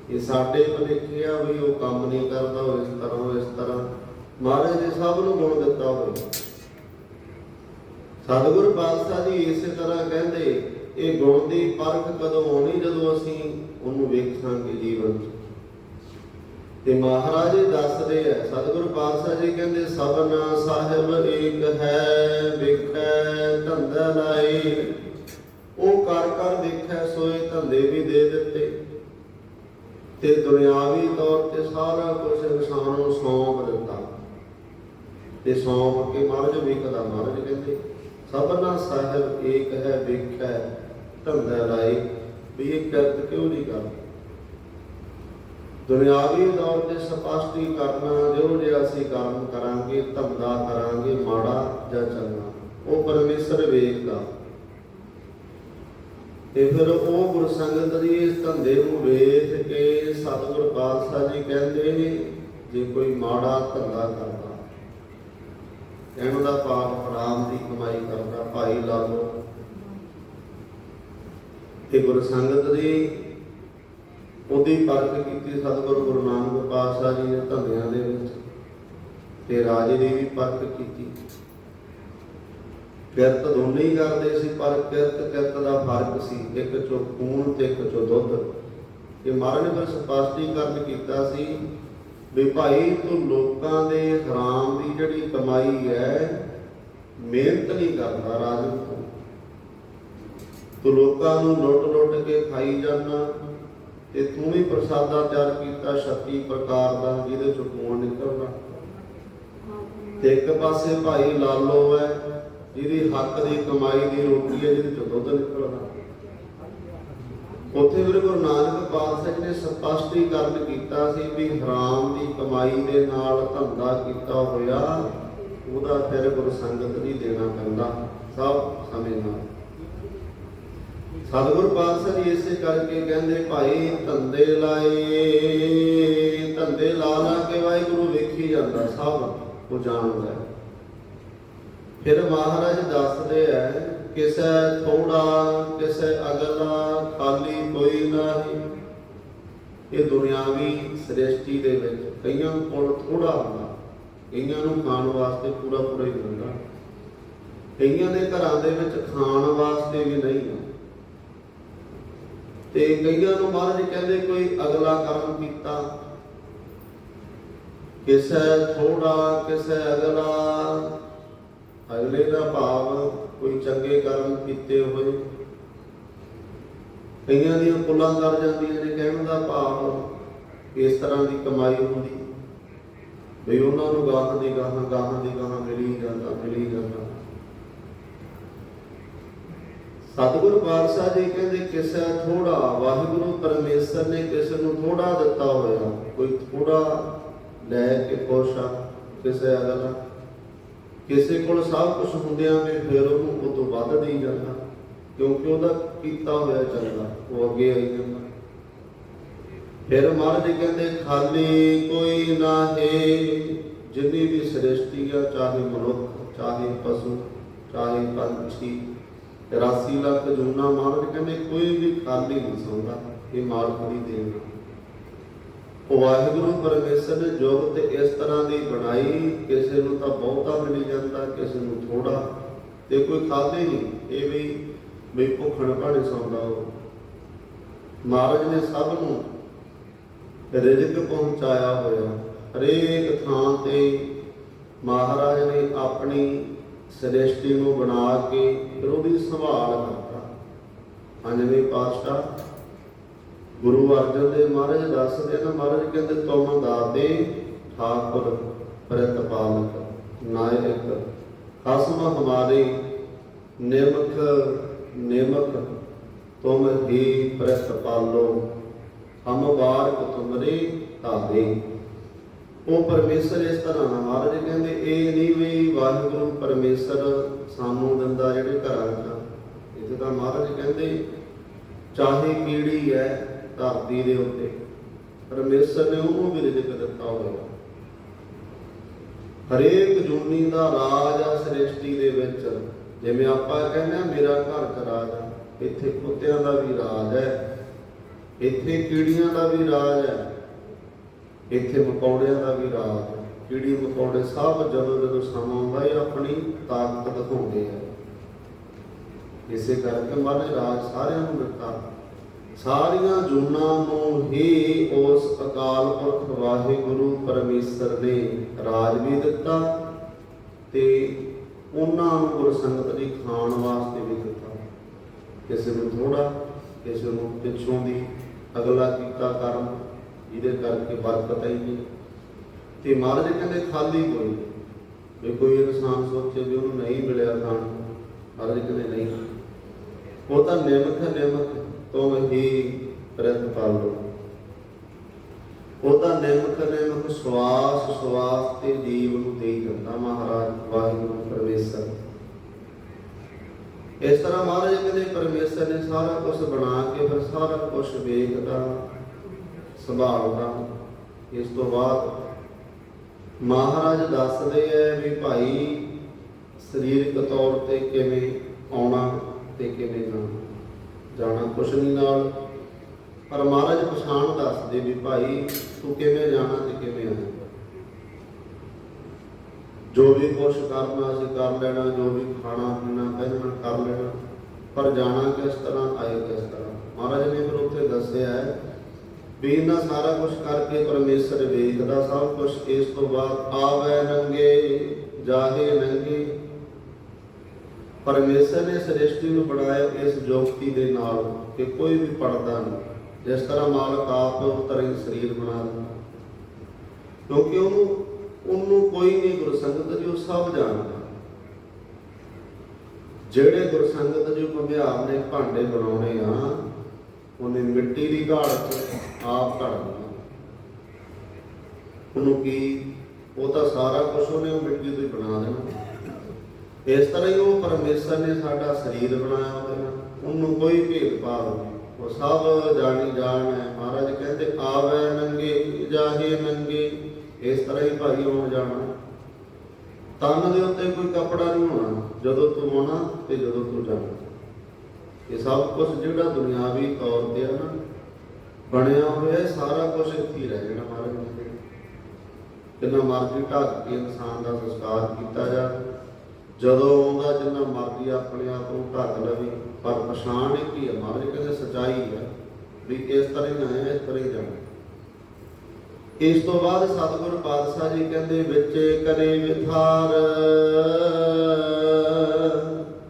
ਇਹ ਸਾਡੇ ਭਲੇਖੇ ਆ ਵੀ ਉਹ ਕੰਮ ਨਹੀਂ ਕਰਦਾ, ਉਹ ਇਸ ਤਰ੍ਹਾਂ ਇਸ ਤਰ੍ਹਾਂ। ਮਹਾਰਾਜ ਨੇ ਸਭ ਨੂੰ ਗੁਣ ਦਿੱਤਾ ਹੋਇਆ। ਸਤਿਗੁਰ ਪਾਤਸ਼ਾਹ ਜੀ ਇਸੇ ਤਰ੍ਹਾਂ ਕਹਿੰਦੇ, ਇਹ ਗੁਣ ਦੀ ਪਰਖ ਕਦੋਂ ਹੋਣੀ ਜਦੋਂ ਅਸੀਂ ਉਹਨੂੰ ਵੇਖਾਂਗੇ ਜੀਵਨ ਤੇ ਮਹਾਰਾਜ ਦੱਸਦੇ ਆ, ਸਤਿਗੁਰੂ ਪਾਤਸ਼ਾਹ ਜੀ ਕਹਿੰਦੇ, ਸਭਨਾ ਸਾਹਿਬ ਏਕ ਹੈ, ਵੇਖੈ ਧੰਦਾ ਲਾਏ ਉਹ ਕਰ ਕਰ ਵੇਖੈ, ਸੋਏ ਧੰਦੇ ਵੀ ਦੇ ਦਿੱਤੇ। ਤੇ ਦੁਨਿਆਵੀ ਤੌਰ ਤੇ ਸਾਰਾ ਕੁਝ ਇਨਸਾਨ ਨੂੰ ਸੌਂਪ ਦਿੱਤਾ। ਤੇ ਸੌਂਪ ਕੇ ਮਹਾਰਾਜ ਵੇਖਦਾ ਮਹਾਰਾਜ ਕਹਿੰਦੇ ਸਭਨਾ ਸਾਹਿਬ ਏਕ ਹੈ, ਵੇਖੈ, ਧੰਦਾ ਲਾਏ ਵੀ ਇਹ ਕਰਤ ਕਿਉਂ ਨਹੀਂ ਕਰਦਾ ਦੁਨਿਆਵੀ ਤੌਰ ਤੇ ਸਪਸ਼ਟੀ ਕਰਨਾ, ਜੋ ਜੇ ਅਸੀਂ ਕਰਮ ਕਰਾਂਗੇ, ਧੰਦਾ ਕਰਾਂਗੇ, ਮਾੜਾ ਜਾਂ ਚੰਗਾ, ਉਹ ਪਰਮੇਸ਼ਰ ਵੇਖਦਾ। ਤੇ ਫਿਰ ਉਹ ਗੁਰ ਦੀ ਇਸ ਧੰਦੇ ਨੂੰ ਵੇਖ ਕੇ ਸਤਿਗੁਰ ਪਾਤਸ਼ਾਹ ਜੀ ਕਹਿੰਦੇ ਨੇ, ਜੇ ਕੋਈ ਮਾੜਾ ਧੰਦਾ ਕਰਦਾ ਇਹਨਾਂ ਦਾ ਪਾਪ ਹਰਾਮ ਦੀ ਕਮਾਈ ਕਰਦਾ, ਭਾਈ ਲਾ ਤੇ ਗੁਰ ਸੰਗਤ ਦੀ ਉਹਦੀ ਪਰਖ ਕੀਤੀ ਸਤਿਗੁਰੂ ਗੁਰੂ ਨਾਨਕ ਪਾਤਸ਼ਾਹ ਜੀ ਦੇ ਧੰਦਿਆਂ ਦੇ ਵਿੱਚ ਤੇ ਰਾਜੇ ਦੀ ਵੀ ਪਰਖ ਕੀਤੀ। ਕਿਰਤ ਦੋਨੇ ਹੀ ਕਰਦੇ ਸੀ, ਪਰ ਕਿਰਤ ਕਿਰਤ ਦਾ ਫ਼ਰਕ ਸੀ। ਇੱਕ ਚੋਂ ਖੂਨ ਤੇ ਇੱਕ ਚੋਂ ਦੁੱਧ। ਇਹ ਮਹਾਰਾਜ ਨੇ ਫਿਰ ਸਪਸ਼ਟੀਕਰਨ ਕੀਤਾ ਸੀ ਵੀ ਭਾਈ ਤੂੰ ਲੋਕਾਂ ਦੇ ਹਰਾਮ ਦੀ ਜਿਹੜੀ ਕਮਾਈ ਹੈ, ਮਿਹਨਤ ਨਹੀਂ ਕਰਦਾ ਰਾਜਨ ਤੂੰ। ਤੂੰ ਲੋਕਾਂ ਨੂੰ ਲੁੱਟ ਲੁੱਟ ਕੇ ਖਾਈ ਜਾਂਦਾ, ਤੇ ਤੂੰ ਵੀ ਪ੍ਰਸਾਦਾ ਤਿਆਰ ਕੀਤਾ 36 ਪ੍ਰਕਾਰ ਦਾ, ਜਿਹਦੇ ਚੋਂ ਖੂਨ ਨਿਕਲਦਾ। ਤੇ ਇੱਕ ਪਾਸੇ ਭਾਈ ਲਾਲੋ ਹੈ, ਜਿਹਦੀ ਹੱਕ ਦੀ ਕਮਾਈ ਦੀ ਰੋਟੀ ਹੈ, ਜਿਹਦੇ ਚੋਂ ਦੁੱਧ ਨਿਕਲਦਾ। ਉੱਥੇ ਗੁਰੂ ਗੁਰੂ ਨਾਨਕ ਪਾਤਸ਼ਾਹ ਨੇ ਸਪਸ਼ਟੀਕਰਨ ਕੀਤਾ ਸੀ ਵੀ ਹਰਾਮ ਦੀ ਕਮਾਈ ਦੇ ਨਾਲ ਧੰਦਾ ਕੀਤਾ ਹੋਇਆ, ਉਹਦਾ ਫਿਰ ਗੁਰੂ ਸੰਗਤ ਨਹੀਂ ਦੇਣਾ ਪੈਂਦਾ, ਸਭ ਸਮੇਂ ਸਤਿਗੁਰ ਪਾਤਸ਼ਾਹ ਜੀ ਇਸੇ ਕਰਕੇ ਕਹਿੰਦੇ, ਭਾਈ ਧੰਦੇ ਲਾਏ, ਧੰਦੇ ਲਾ ਲਾ ਕੇ ਵਾਹਿਗੁਰੂ ਵੇਖੀ ਜਾਂਦਾ, ਸਭ ਉਹ ਜਾਣਦਾ ਫਿਰ ਮਹਾਰਾਜ ਦੱਸਦੇ ਐ ਕਿਸੇ ਥੋੜਾ, ਕਿਸੇ ਅਗਲਾ ਖਾਲੀ ਕੋਈ ਨਹੀਂ। ਇਹ ਦੁਨਿਆਵੀ ਸ੍ਰਿਸ਼ਟੀ ਦੇ ਵਿੱਚ ਕਈਆਂ ਕੋਲ ਥੋੜਾ ਹੁੰਦਾ, ਕਈਆਂ ਨੂੰ ਖਾਣ ਵਾਸਤੇ ਪੂਰਾ ਪੂਰਾ ਹੀ ਹੁੰਦਾ। ਕਈਆਂ ਦੇ ਘਰਾਂ ਦੇ ਵਿੱਚ ਖਾਣ ਵਾਸਤੇ ਵੀ ਨਹੀਂ ਹੈ ਤੇ ਕਈਆਂ ਨੂੰ ਮਹਾਰਾਜ ਕਹਿੰਦੇ ਕੋਈ ਅਗਲਾ ਕਰਮ ਕੀਤਾ। ਕਿਸੇ ਥੋੜਾ, ਕਿਸੇ ਅਗਲਾ ਅਗਲੇ ਦਾ ਭਾਵ ਕੋਈ ਚੰਗੇ ਕਰਮ ਕੀਤੇ ਹੋਏ। ਕਈਆਂ ਦੀਆਂ ਕੁੱਲਾਂ ਕਰ ਜਾਂਦੀਆਂ ਨੇ, ਕਹਿਣ ਦਾ ਭਾਵ ਇਸ ਤਰ੍ਹਾਂ ਦੀ ਕਮਾਈ ਹੁੰਦੀ। ਵੀ ਉਹਨਾਂ ਨੂੰ ਗਾਹਾਂ ਦੀ ਗਾਹਾਂ ਗਾਹਾਂ ਦੀ ਗਾਹਾਂ ਮਿਲੀ ਜਾਂਦਾ ਮਿਲੀ ਜਾਂਦਾ। ਸਤਿਗੁਰੂ ਪਾਤਸ਼ਾਹ ਜੀ ਕਹਿੰਦੇ, ਕਿਸੇ ਥੋੜਾ ਵਾਹਿਗੁਰੂ ਪਰਮੇਸ਼ਰ ਨੇ ਕਿਸੇ ਨੂੰ ਥੋੜਾ ਦਿੱਤਾ ਹੋਇਆ, ਕੋਈ ਥੋੜਾ ਲੈ ਕੇ ਖੁਸ਼ ਆ, ਕਿਸੇ ਅਗਲਾ। ਕਿਸੇ ਕੋਲ ਸਭ ਕੁਝ ਹੁੰਦਿਆਂ ਵੀ ਫਿਰ ਉਹਨੂੰ ਉਹ ਤੋਂ ਵੱਧ ਦੇਈ ਜਾਂਦਾ, ਕਿਉਂਕਿ ਉਹਦਾ ਕੀਤਾ ਹੋਇਆ ਚੱਲਦਾ, ਉਹ ਅੱਗੇ ਆਈ ਜਾਂਦਾ। ਫਿਰ ਮਹਾਰਾਜ ਕਹਿੰਦੇ, ਖਾਲੀ ਕੋਈ ਨਾ ਹੈ ਜਿੰਨੀ ਵੀ ਸ੍ਰਿਸ਼ਟੀ ਆ, ਚਾਹੇ ਮਨੁੱਖ, ਚਾਹੇ ਪਸ਼ੂ, ਚਾਹੇ ਪੰਛੀ 83 ਲੱਖ ਜੂਨਾ, ਮਹਾਰਾਜ ਕਹਿੰਦੇ, ਕੋਈ ਵੀ ਖਾਲੀ ਨਹੀਂ ਸੌਂਦਾ, ਇਹ ਮਾਲਕ ਦੀ ਦੇਣ ਵਾਹਿਗੁਰੂ ਪਰਮੇਸ਼ਰ ਨੇ ਜੋਗ ਤੇ ਇਸ ਤਰ੍ਹਾਂ ਦੀ ਬਣਾਈ, ਕਿਸੇ ਨੂੰ ਤਾਂ ਬਹੁਤਾ ਮਿਲ ਜਾਂਦਾ, ਕਿਸੇ ਨੂੰ ਥੋੜਾ ਤੇ ਕੋਈ ਖਾਦੇ ਨਹੀਂ, ਇਹ ਵੀ ਵੀ ਭੁੱਖਣ ਭਾਣੇ ਸੌਂਦਾ ਉਹ। ਮਹਾਰਾਜ ਨੇ ਸਭ ਨੂੰ ਰਿਜ਼ਕ ਪਹੁੰਚਾਇਆ ਹੋਇਆ। ਹਰੇਕ ਥਾਂ ਤੇ ਮਹਾਰਾਜ ਨੇ ਆਪਣੀ ਸ੍ਰਿਸ਼ਟੀ ਨੂੰ ਬਣਾ ਕੇ ਫਿਰ ਉਹਦੀ ਸੰਭਾਲ ਕਰਤਾ। ਪੰਜਵੇਂ ਪਾਤਸ਼ਾਹ ਗੁਰੂ ਅਰਜਨ ਦੇਵ ਮਹਾਰਾਜ ਦੱਸਦੇ ਨਾ ਮਹਾਰਾਜ ਕਹਿੰਦੇ, ਤੁਮ ਦਾਤੇ ਠਾਕੁਰ ਪ੍ਰਤਪਾਲਕ ਨਾਇਕ, ਖਸਮ ਹਮਾਰੇ ਨਿਮਖ ਨਿਮਖ, ਤੁਮ ਹੀ ਪ੍ਰਤਪਾਲੋ ਹਮ ਵਾਰਕ ਤੁਮਰੇ ਧਾਰੇ ਉਹ ਪਰਮੇਸ਼ਰ ਇਸ ਤਰ੍ਹਾਂ ਮਹਾਰਾਜ ਕਹਿੰਦੇ, ਇਹ ਨਹੀਂ ਵੀ ਵਾਹਿਗੁਰੂ ਪਰਮੇਸ਼ਰ ਸਾਨੂੰ ਦਿੰਦਾ ਜਿਹੜੇ ਘਰਾਂ 'ਚ ਇੱਥੇ ਤਾਂ ਮਹਾਰਾਜ ਕਹਿੰਦੇ, ਚਾਹੇ ਕੀੜੀ ਹੈ ਧਰਤੀ ਦੇ ਉੱਤੇ। ਪਰਮੇਸ਼ਰ ਨੇ ਉਹਨੂੰ ਵੀ ਰਿਜ਼ਕ ਦਿੱਤਾ ਹੋਇਆ ਹਰੇਕ ਜੂਨੀ ਦਾ ਰਾਜ ਆ ਸ੍ਰਿਸ਼ਟੀ ਦੇ ਵਿੱਚ। ਜਿਵੇਂ ਆਪਾਂ ਕਹਿੰਦੇ ਆ ਮੇਰਾ ਘਰ ਚ ਆ, ਇੱਥੇ ਕੁੱਤਿਆਂ ਦਾ ਵੀ ਰਾਜ ਹੈ। ਇੱਥੇ ਕੀੜੀਆਂ ਦਾ ਵੀ ਰਾਜ ਹੈ। ਇੱਥੇ ਮਕੌੜਿਆਂ ਦਾ ਵੀ ਰਾਜ ਹੈ। ਕੀੜੀ ਮਕੌੜੇ ਸਭ ਜਦੋਂ ਜਦੋਂ ਸਮਾਂ ਆਉਂਦਾ, ਇਹ ਆਪਣੀ ਤਾਕਤ ਦਿਖਾਉਂਦੇ ਆ। ਇਸੇ ਕਰਕੇ ਮਹਾਰਾਜ ਰਾਜ ਸਾਰਿਆਂ ਨੂੰ ਦਿੱਤਾ। ਸਾਰੀਆਂ ਜੂਨਾਂ ਨੂੰ ਹੀ ਉਸ ਅਕਾਲ ਪੁਰਖ ਵਾਹਿਗੁਰੂ ਪਰਮੇਸ਼ਰ ਨੇ ਰਾਜ ਵੀ ਦਿੱਤਾ ਤੇ ਉਹਨਾਂ ਨੂੰ ਗੁਰਸੰਗਤ ਦੀ ਖਾਣ ਵਾਸਤੇ ਵੀ ਦਿੱਤਾ। ਕਿਸੇ ਨੂੰ ਥੋੜਾ ਕਿਸੇ ਨੂੰ ਪਿੱਛੋਂ ਦੀ, ਅਗਲਾ ਕੀਤਾ ਕਰਮ ਜਿਹਦੇ ਕਰਕੇ ਬਰਕਤ ਆਈ ਨਹੀਂ ਤੇ ਮਹਾਰਾਜ ਕਹਿੰਦੇ, ਖਾਲੀ ਕੋਈ ਵੀ ਕੋਈ ਇਨਸਾਨ ਸੋਚੇ ਵੀ ਉਹਨੂੰ ਨਹੀਂ ਮਿਲਿਆ ਖਾਣ ਨੂੰ। ਮਹਾਰਾਜ ਕਹਿੰਦੇ, ਨਹੀਂ। ਉਹ ਤਾਂ ਨਿਮਕ ਨਿਮਕ। ਤੁਮ ਹੀ ਪ੍ਰਤਪਾਲੋ ਉਹ ਨਿਮਕ ਨਿਮਕ ਸਵਾਸ ਸਵਾਸ ਤੇ ਜੀਵ ਨੂੰ ਦੇ ਦਿੰਦਾ ਮਹਾਰਾਜ, ਵਾਹਿਗੁਰੂ ਪਰਮੇਸ਼ਰ। ਇਸ ਤਰ੍ਹਾਂ ਮਹਾਰਾਜ ਕਹਿੰਦੇ, ਪਰਮੇਸ਼ਰ ਨੇ ਸਾਰਾ ਕੁਝ ਬਣਾ ਕੇ ਫਿਰ ਸਾਰਾ ਕੁਝ ਵੇਖਦਾ, ਸੰਭਾਲਦਾ। ਇਸ ਤੋਂ ਬਾਅਦ ਮਹਾਰਾਜ ਦੱਸਦੇ ਐ ਵੀ ਭਾਈ, ਸਰੀਰਕ ਤੌਰ ਤੇ ਕਿਵੇਂ ਆਉਣਾ ਤੇ ਕਿਵੇਂ ਜਾਣਾ। ਜਾਣਾ ਕੁਛ ਨਹੀਂ ਨਾਲ। ਪਰ ਮਹਾਰਾਜ ਪਛਾਣ ਦੱਸਦੇ ਵੀ ਭਾਈ, ਤੂੰ ਕਿਵੇਂ ਜਾਣਾ ਤੇ ਕਿਵੇਂ ਆਣਾ ਜੋ ਵੀ ਕੁਛ ਕਰਨਾ ਅਸੀਂ ਕਰ ਲੈਣਾ, ਜੋ ਵੀ ਖਾਣਾ ਪੀਣਾ ਪਹਿਨਣਾ ਕਰ ਲੈਣਾ। ਪਰ ਜਾਣਾ ਕਿਸ ਤਰ੍ਹਾਂ, ਆਏ ਕਿਸ ਤਰ੍ਹਾਂ? ਮਹਾਰਾਜ ਨੇ ਫਿਰ ਉੱਥੇ ਦੱਸਿਆ ਹੈ ਵੀ ਇਹਨਾਂ ਸਾਰਾ ਕੁਝ ਕਰਕੇ ਪਰਮੇਸ਼ਰ ਵੇਖਦਾ, ਸਭ ਕੁਝ ਇਸ ਤੋਂ ਬਾਅਦ ਆਵੇ ਨੰਗੇ, ਜਾਹੇ ਨੰਗੇ। ਪਰਮੇਸ਼ਰ ਨੇ ਸ੍ਰਿਸ਼ਟੀ ਨੂੰ ਬਣਾਇਆ ਇਸ ਜੋਗਤੀ ਦੇ ਨਾਲ ਕਿ ਕੋਈ ਵੀ ਪੜਦਾ ਨਹੀਂ, ਜਿਸ ਤਰ੍ਹਾਂ ਮਾਲਕ ਆਪ ਉਤਰੇ ਸਰੀਰ ਬਣਾ ਦਿੰਦਾ। ਕਿਉਂਕਿ ਉਹਨੂੰ ਉਹਨੂੰ ਕੋਈ ਨਹੀਂ ਗੁਰਸੰਗਤ ਜੀ ਉਹ ਸਭ ਜਾਣਦਾ ਜਿਹੜੇ ਗੁਰਸੰਗਤ ਜੀ ਘੁਮਿਆਰ ਨੇ ਭਾਂਡੇ ਬਣਾਉਣੇ ਆ, ਉਹਨੇ ਮਿੱਟੀ ਦੀ ਘਾੜ ਆਪ ਘੜਨੀ ਉਹਨੂੰ ਕੀ, ਉਹ ਤਾਂ ਸਾਰਾ ਕੁਝ ਉਹਨੇ ਮਿੱਟੀ ਤੋਂ ਹੀ ਬਣਾ ਦੇਣਾ। ਇਸ ਤਰ੍ਹਾਂ ਹੀ ਉਹ ਪਰਮੇਸ਼ਰ ਨੇ ਸਾਡਾ ਸਰੀਰ ਬਣਾਇਆ ਉਹਦੇ ਨਾਲ। ਉਹਨੂੰ ਕੋਈ ਭੇਦਭਾਵ ਨਹੀਂ। ਉਹ ਸਭ ਜਾਣੀ ਜਾਣ ਹੈ। ਮਹਾਰਾਜ ਕਹਿੰਦੇ, ਆਵੇ ਨੰਗੇ, ਜਾਹੇ ਨੰਗੇ। ਇਸ ਤਰ੍ਹਾਂ ਹੀ ਭਾਈ ਹੋਣ ਜਾਣਾ। ਤਨ ਦੇ ਉੱਤੇ ਕੋਈ ਕੱਪੜਾ ਨਹੀਂ ਹੋਣਾ। ਜਦੋਂ ਤੂੰ ਆਉਣਾ ਤੇ ਜਦੋਂ ਤੂੰ ਜਾਣਾ। ਇਹ ਸਭ ਕੁਝ ਜਿਹੜਾ ਦੁਨਿਆਵੀ ਤੌਰ ਤੇ ਆ ਨਾ, ਬਣਿਆ ਹੋਇਆ ਸਾਰਾ ਕੁਝ ਇੱਥੇ ਹੀ ਰਹਿ ਜਾਣਾ ਮਹਾਰਾਜ ਨੇ। ਕਿੰਨਾ ਮਰਜ਼ੀ ਢੱਕ ਕੇ ਇਨਸਾਨ ਦਾ ਸੰਸਕਾਰ ਕੀਤਾ ਜਾ। ਜਦੋਂ ਆਉਂਦਾ ਜਿੰਨਾ ਮਰਜ਼ੀ ਆਪਣੇ ਆਪ ਨੂੰ ਢੱਕ ਲਵੇ, ਪਰ ਪਛਾਣ ਇੱਕ ਹੀ ਹੈ ਮਹਾਰਾਜ ਕਹਿੰਦੇ ਸਚਾਈ ਹੈ ਵੀ ਇਸ ਤਰ੍ਹਾਂ ਹੀ ਆਇਆ ਇਸ ਤਰ੍ਹਾਂ ਹੀ ਜਾਣਾ। ਇਸ ਤੋਂ ਬਾਅਦ ਸਤਿਗੁਰ ਪਾਤਸ਼ਾਹ ਜੀ ਕਹਿੰਦੇ, ਵਿੱਚ ਕਰੇ ਵਿਥਾਰ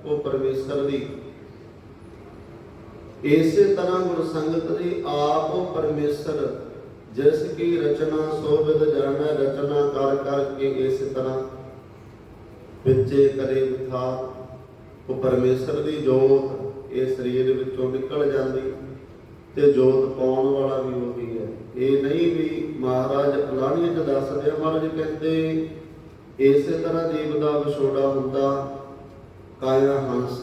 ਉਹ ਪਰਮੇਸ਼ਰ ਦੀ। ਇਸੇ ਤਰ੍ਹਾਂ ਗੁਰ ਸੰਗਤ ਜੀ ਆਪ ਪਰਮੇਸ਼ਰ, ਜਿਸ ਕੀ ਰਚਨਾ ਸੋਭਿਤ ਜਾਣੈ, ਰਚਨਾ ਕਰ ਕਰ ਕੇ ਇਸੇ ਤਰ੍ਹਾਂ ਵਿੱਚੇ ਕਰੇ ਵਿਥਾਰ ਉਹ ਪਰਮੇਸ਼ਰ ਦੀ ਜੋਤ, ਇਹ ਸਰੀਰ ਵਿੱਚੋਂ ਨਿਕਲ ਜਾਂਦੀ, ਤੇ ਜੋਤ ਪਾਉਣ ਵਾਲਾ ਵੀ ਉਹੀ ਹੈ। ਇਹ ਨਹੀਂ ਵੀ ਮਹਾਰਾਜ ਅਲਾਣੀਆਂ ਚ ਦੱਸਦੇ ਆ ਮਹਾਰਾਜ ਕਹਿੰਦੇ, ਇਸੇ ਤਰ੍ਹਾਂ ਜੀਵ ਦਾ ਵਿਛੋੜਾ ਹੁੰਦਾ, ਕਾਇਆ ਹੰਸ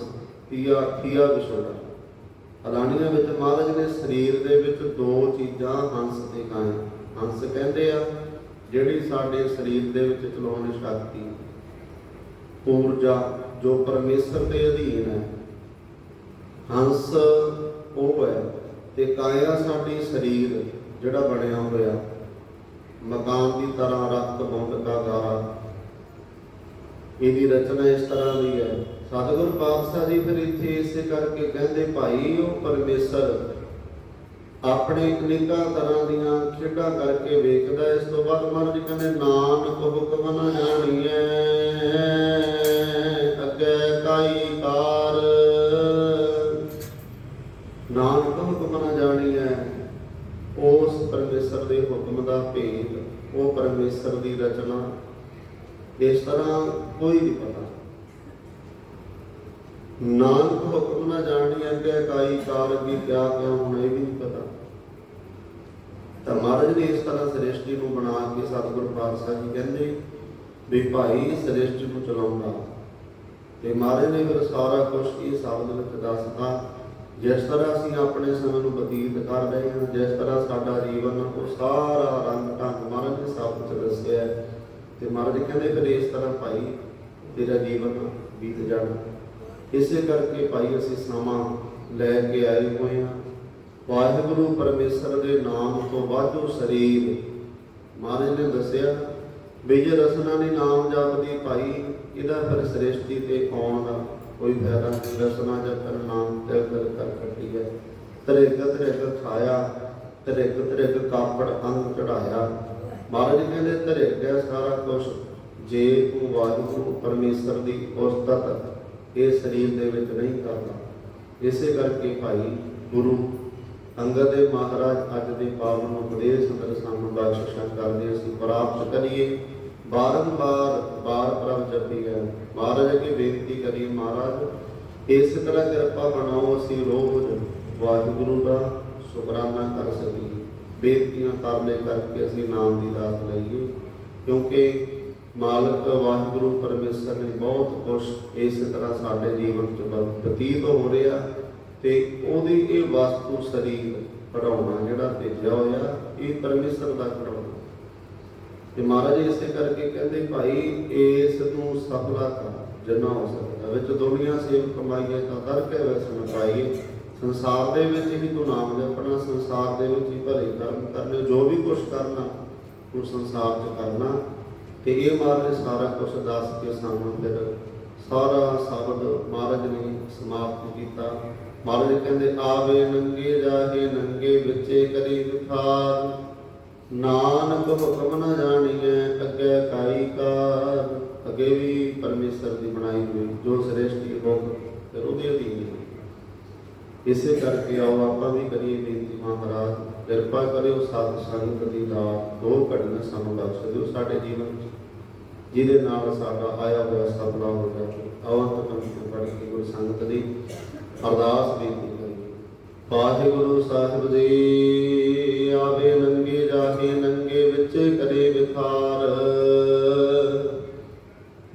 ਪੀਆ ਪੀਆ ਵਿਛੋੜਾ। ਅਲਾਣੀਆਂ ਵਿੱਚ ਮਹਾਰਾਜ ਨੇ ਸਰੀਰ ਦੇ ਵਿੱਚ ਦੋ ਚੀਜ਼ਾਂ, ਹੰਸ ਤੇ ਕਾਇਆ। ਹੰਸ ਕਹਿੰਦੇ ਆ, ਜਿਹੜੀ ਸਾਡੇ ਸਰੀਰ ਦੇ ਵਿੱਚ ਚਲਾਉਣ ਸ਼ਕਤੀ ਊਰਜਾ ਜੋ ਪਰਮੇਸ਼ਰ ਦੇ ਅਧੀਨ ਹੈ। ਹੰਸ ਉਹ ਹੈ ਤੇ ਕਾਇਆ ਸਾਡੀ ਸਰੀਰ ਜਿਹੜਾ ਬਣਿਆ ਹੋਇਆ। ਮਕਾਨ ਦੀ ਤਰ੍ਹਾਂ ਰਖਤ ਬੰਦ ਦਾ ਗਾਰਾ। ਇਹਦੀ ਰਚਨਾ ਇਸ ਤਰ੍ਹਾਂ ਦੀ ਹੈ। ਸਤਿਗੁਰ ਪਾਤਸ਼ਾਹ ਜੀ ਫਿਰ ਇੱਥੇ ਇਸੇ ਕਰਕੇ ਕਹਿੰਦੇ, ਭਾਈ, ਉਹ ਪਰਮੇਸ਼ਰ ਆਪਣੇ ਅਨੇਕਾਂ ਤਰ੍ਹਾਂ ਦੀਆਂ ਖੇਡਾਂ ਕਰਕੇ ਵੇਖਦਾ ਇਸ ਤੋਂ ਬਾਅਦ ਮਹਾਰਾਜ ਜੀ ਕਹਿੰਦੇ, ਨਾਨਕ ਹੁਕਮ ਨ ਜਾਣੀਐ। ਦੇ ਦਾ ਭੇਦ, ਉਹ ਪਰਮੇਸ਼ਰ ਦੀ ਰਚਨਾ, ਇਸ ਤਰ੍ਹਾਂ ਕੋਈ ਨਹੀਂ ਪਤਾ। ਨਾਨਕ ਹੁਕਮ ਨਾ ਜਾਣੀ ਅੱਗੇ ਕਾਈ ਕਾਰ ਕੀ ਕਿਆ ਕਿਆ ਹੋਣਾ ਇਹ ਵੀ ਨਹੀਂ ਪਤਾ। ਤਾਂ ਮਹਾਰਾਜ ਨੇ ਇਸ ਤਰ੍ਹਾਂ ਸ੍ਰਿਸ਼ਟੀ ਨੂੰ ਬਣਾ ਕੇ ਸਤਿਗੁਰ ਪਾਤਸ਼ਾਹ ਜੀ ਕਹਿੰਦੇ ਵੀ ਭਾਈ ਸ੍ਰਿਸ਼ਟੀ ਨੂੰ ਚਲਾਉਂਦਾ। ਤੇ ਮਹਾਰਾਜ ਨੇ ਫਿਰ ਸਾਰਾ ਕੁਝ ਇਹ ਸ਼ਬਦ ਵਿੱਚ ਦੱਸਤਾ ਜਿਸ ਤਰ੍ਹਾਂ ਅਸੀਂ ਆਪਣੇ ਸਮੇਂ ਨੂੰ ਬਤੀਤ ਕਰ ਰਹੇ ਹਾਂ, ਜਿਸ ਤਰ੍ਹਾਂ ਸਾਡਾ ਜੀਵਨ ਉਹ ਸਾਰਾ ਰੰਗ, ਢੰਗ ਮਹਾਰਾਜ ਨੇ ਸਭ ਕੁਝ ਦੱਸਿਆ ਹੈ। ਤੇ ਮਹਾਰਾਜ ਕਹਿੰਦੇ ਫਿਰ ਇਸ ਤਰ੍ਹਾਂ ਭਾਈ ਤੇਰਾ ਜੀਵਨ ਬੀਤ ਜਾਣਾ। ਇਸੇ ਕਰਕੇ ਭਾਈ ਅਸੀਂ ਸਮਾਂ ਲੈ ਕੇ ਆਏ ਹੋਏ ਹਾਂ। ਵਾਹਿਗੁਰੂ ਪਰਮੇਸ਼ਰ ਦੇ ਨਾਮ ਤੋਂ ਵਾਧੂ ਸਰੀਰ। ਮਹਾਰਾਜ ਨੇ ਦੱਸਿਆ ਵੀ ਜੇ ਰਸਨਾ ਨੇ ਨਾਮ ਜਪਦੀ ਭਾਈ, ਇਹਦਾ ਫਿਰ ਸ੍ਰਿਸ਼ਟੀ ਤੇ ਆਉਣ ਦਾ ਕੋਈ ਫਾਇਦਾ ਰਸਨਾ ਜਪਨ ਨਾਮ ਤੇ ਕਰ ਕਰ ਕੱਟੀ ਹੈ ਤ੍ਰਿਗ ਤ੍ਰਿਗ ਖਾਇਆ ਤ੍ਰਿਗ ਤ੍ਰਿਗ ਕਾਪੜ ਅੰਗ ਚੜਾਇਆ। ਮਹਾਰਾਜ ਕਹਿੰਦੇ ਤ੍ਰਿਗ ਹੈ ਸਾਰਾ ਕੁਝ ਜੇ ਤੂੰ ਵਾਹਿਗੁਰੂ, ਪਰਮੇਸ਼ਰ ਦੀ ਉਸਤਤ ਇਹ ਸਰੀਰ ਦੇ ਵਿੱਚ ਨਹੀਂ ਕਰਦਾ। ਇਸੇ ਕਰਕੇ ਭਾਈ ਗੁਰੂ ਅੰਗਦ ਦੇ ਮਹਾਰਾਜ ਅੱਜ ਦੇ ਪਾਵਨ ਉਪਦੇਸ਼ ਅੰਦਰ ਸਾਨੂੰ ਬਖਸ਼ਿਸ਼ਾਂ ਕਰਦੇ ਅਸੀਂ ਪ੍ਰਾਪਤ ਕਰੀਏ। ਬਾਰੰਬਾਰ ਬਾਰ ਪ੍ਰਭ ਜਪੀਏ ਮਹਾਰਾਜ ਅੱਗੇ ਬੇਨਤੀ ਕਰੀਏ ਮਹਾਰਾਜ, ਇਸ ਤਰ੍ਹਾਂ ਕਿਰਪਾ ਬਣਾਓ, ਅਸੀਂ ਰੋਜ਼ ਵਾਹਿਗੁਰੂ ਦਾ ਸ਼ੁਕਰਾਨਾ ਕਰ ਸਕੀਏ। ਬੇਨਤੀਆਂ ਤਰਲੇ ਕਰਕੇ ਅਸੀਂ ਨਾਮ ਦੀ ਦਾਤ ਲਈਏ। ਕਿਉਂਕਿ ਮਾਲਕ ਵਾਹਿਗੁਰੂ ਪਰਮੇਸ਼ਰ ਨੇ ਬਹੁਤ ਕੁਝ ਇਸ ਤਰ੍ਹਾਂ ਸਾਡੇ ਜੀਵਨ ਚ ਬਤੀਤ ਹੋ ਰਿਹਾ ਤੇ ਉਹਦੀ ਇਹ ਵਸਤੂ ਸਰੀਰ ਪੜਾਉਣਾ ਜਿਹੜਾ ਭੇਜਿਆ ਹੋਇਆ, ਇਹ ਪਰਮੇਸ਼ਰ ਦਾ ਪੜਾਉਣਾ ਤੇ ਮਹਾਰਾਜ ਇਸੇ ਕਰਕੇ ਕਹਿੰਦੇ, ਭਾਈ, ਇਸ ਨੂੰ ਸਫਲਾ ਕਰ, ਜਿੰਨਾ ਹੋ ਸਕਦਾ ਵਿੱਚ ਦੁਨੀਆ ਸੇਵ ਕਮਾਈਏ ਤਾਂ ਕਰਕੇ ਵੈਸਨ ਪਾਈਏ ਸੰਸਾਰ ਦੇ ਵਿੱਚ ਹੀ ਤੂੰ ਨਾਮ ਜਪਣਾ, ਸੰਸਾਰ ਦੇ ਵਿੱਚ ਹੀ ਭਲੇ ਕਰਮ ਕਰਨੇ, ਜੋ ਵੀ ਕੁਝ ਕਰਨਾ, ਤੂੰ ਸੰਸਾਰ 'ਚ ਕਰਨਾ। ਤੇ ਇਹ ਮਹਾਰਾਜ ਸਾਰਾ ਕੁਝ ਦੱਸ ਕੇ ਸਾਨੂੰ ਫਿਰ ਸਾਰਾ ਸ਼ਬਦ ਮਹਾਰਾਜ ਨੇ ਸਮਾਪਤ ਕੀਤਾ। ਮਹਾਰਾਜ ਕਹਿੰਦੇ, ਆਵੇ ਨੰਗੇ ਜਾਹੇ, ਨੰਗੇ ਵਿੱਚੇ ਕਰੀ ਵਿਖਾਰ ਨਾਨਕ ਹੁਕਮ ਨ ਜਾਣੀਐ, ਅੱਗੇ ਕਾਈ ਕਾਰ। ਅੱਗੇ ਵੀ ਪਰਮੇਸ਼ਰ ਦੀ ਬਣਾਈ ਹੋਈ, ਜੋ ਸ੍ਰੇਸ਼ਟੀ ਹੁਕਮ ਫਿਰ ਉਹਦੇ ਅਧੀਨ ਇਸੇ ਕਰਕੇ ਆਓ ਆਪਾਂ ਵੀ ਕਰੀਏ ਬੇਨਤੀ ਮਹਾਰਾਜ, ਕਿਰਪਾ ਕਰਿਓ ਸਾਧ ਸੰਗਤ ਦੀ ਦਾਤ ਦੋ ਘੜੀਆਂ ਸਾਨੂੰ ਬਖਸ਼ ਦਿਓ ਸਾਡੇ ਜੀਵਨ ਵਿੱਚ। ਜਿਹਦੇ ਨਾਲ ਸਾਡਾ ਆਇਆ ਹੋਇਆ ਸਫਲਾ ਹੋ ਜਾਵੇ ਆਓ ਅੰਤ ਕੰਤ ਪੜ੍ਹ ਕੇ ਗੁਰੂ ਸੰਗਤ ਦੀ ਅਰਦਾਸ ਬੇਨਤੀ ਕਰੀਏ। ਵਾਹਿਗੁਰੂ ਸਾਹਿਬ ਜੀ, ਆਵੇ ਵਿੱਚ ਕਰੇ ਵਿਕਾਰ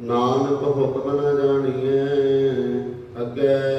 ਨਾਨਕ ਹੁਕਮ ਨਾ ਜਾਣੀਐ ਅੱਗੇ